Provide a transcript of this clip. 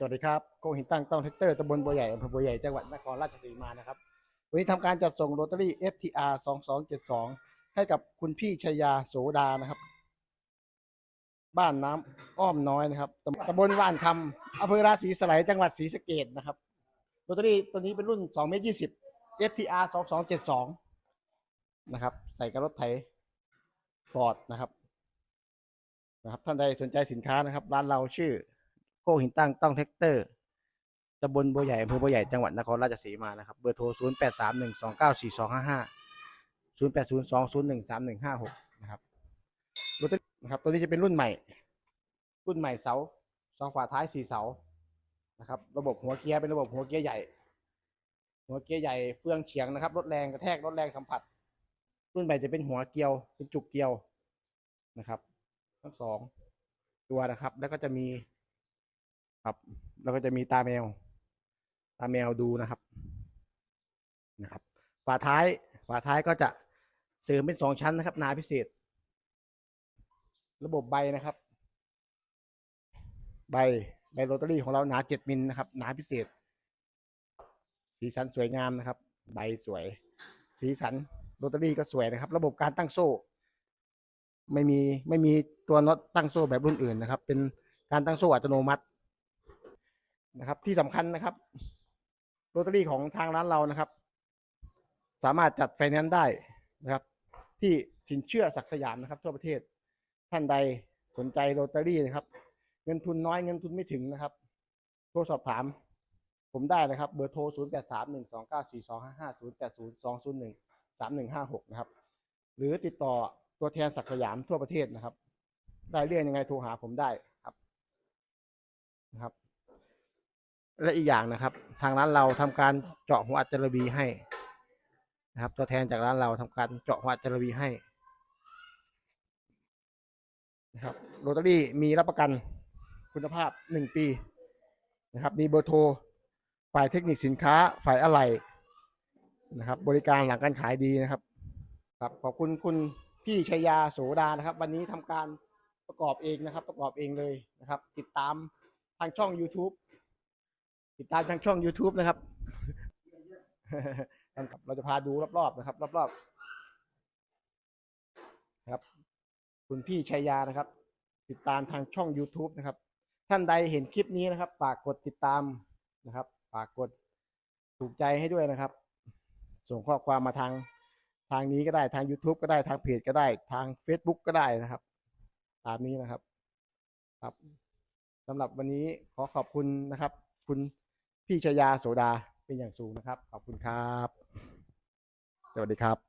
สวัสดีครับโกหินตั้งต้องแท็กเตอร์ตำบลบัวใหญ่อำเภอบัวใหญ่จังหวัดนครราชสีมานะครับ วันนี้ทำการจัดส่งโรตารี่ FTR 2272 ให้กับคุณพี่ชยาโสดานะครับ บ้านน้ำอ้อมน้อยนะครับตำบลว่านคำอำเภอราศีสไลยจังหวัดศรีสะเกดนะครับโรตารี่ตัวนี้เป็นรุ่น2เมตร20 FTR 2272 นะครับ ใส่กับรถไถฟอร์ดนะครับนะครับท่านใดสนใจสินค้านะครับ ร้านเราชื่อ โก้หินตั้งต้องแท็กเตอร์ตำบลบัวใหญ่อำเภอบัวใหญ่จังหวัดนครราชสีมานะครับ เบอร์โทร 0 8 3 1 2 9 4 2 5 5 0 8 0 2 0 1 3 1 5 6นะครับรถนะครับตัวนี้จะเป็นรุ่นใหม่ รุ่นใหม่เสาเสาฝาท้ายสี่เสานะครับ ระบบหัวเกียร์เป็นระบบหัวเกียร์ใหญ่ หัวเกียร์ใหญ่เฟืองเฉียงนะครับรถแรงกระแทกรถแรงสัมผัส รุ่นใหม่จะเป็นหัวเกลียวเป็นจุกเกลียวนะครับ ทั้งสองตัวนะครับ แล้วก็จะมี ครับ แล้วก็จะมีตาแมว ตาแมวดูนะครับนะครับฝาท้ายฝาท้ายก็จะเสริมเป็นสองชั้นนะครับหนาพิเศษ ระบบใบนะครับ ใบใบโรตารี่ของเราหนาเจ็ดมิลนะครับ หนาพิเศษ สีสันสวยงามนะครับ ใบสวย สีสันโรตารี่ก็สวยนะครับ ระบบการตั้งโซ่ ไม่มีไม่มีตัวน็อตตั้งโซ่แบบรุ่นอื่นนะครับ เป็นการตั้งโซ่อัตโนมัติ นะครับ ที่สำคัญนะครับโรตารี่ของทางร้านเรานะครับ สามารถจัดไฟแนนซ์ได้นะครับ ที่สินเชื่อศักสยามนะครับ ทั่วประเทศท่านใดสนใจโรตารี่นะครับ เงินทุนน้อยเงินทุนไม่ถึงนะครับ โทรสอบถาม ผมได้นะครับ เบอร์โทร 0 8 3 1 2 9 4 2 5 5 0 8 0 2 0 1 3 1 5 6 นะครับ หรือติดต่อตัวแทนศักสยามทั่วประเทศนะครับ ได้เรื่องยังไงโทรหาผมได้ครับนะครับ และอีกอย่างนะครับ ทางร้านเราทำการเจาะหัวอัดจารบีให้นะครับ ตัวแทนจากร้านเราทำการเจาะหัวอัดจารบีให้นะครับโรตารี่มีรับประกันคุณภาพหนึ่งปีนะครับ มีเบอร์โทร ฝ่ายเทคนิคสินค้า ฝ่ายอะไหล่นะครับ บริการหลังการขายดีนะครับ ครับ ขอบคุณคุณพี่ชยาโสดานะครับ วันนี้ทำการประกอบเองนะครับ ประกอบเองเลยนะครับ ติดตามทางช่อง YouTube ติดตามทางช่อง YouTube นะครับเราจะพาดูรอบๆนะครับ รอบๆครับ คุณพี่ชัยยานะครับ ติดตามทางช่อง YouTube นะครับ ท่านใดเห็นคลิปนี้นะครับ ฝากกดติดตามนะครับ ฝากกดถูกใจให้ด้วยนะครับ ส่งข้อความมาทางทางนี้ก็ได้ทาง YouTube ก็ได้ทางเพจก็ได้ทาง Facebook ก็ได้นะครับ ตามนี้นะครับ ครับสำหรับวันนี้ขอขอบคุณนะครับ คุณ พี่ชยาโสดาเป็นอย่างสูงนะครับ ขอบคุณครับ สวัสดีครับ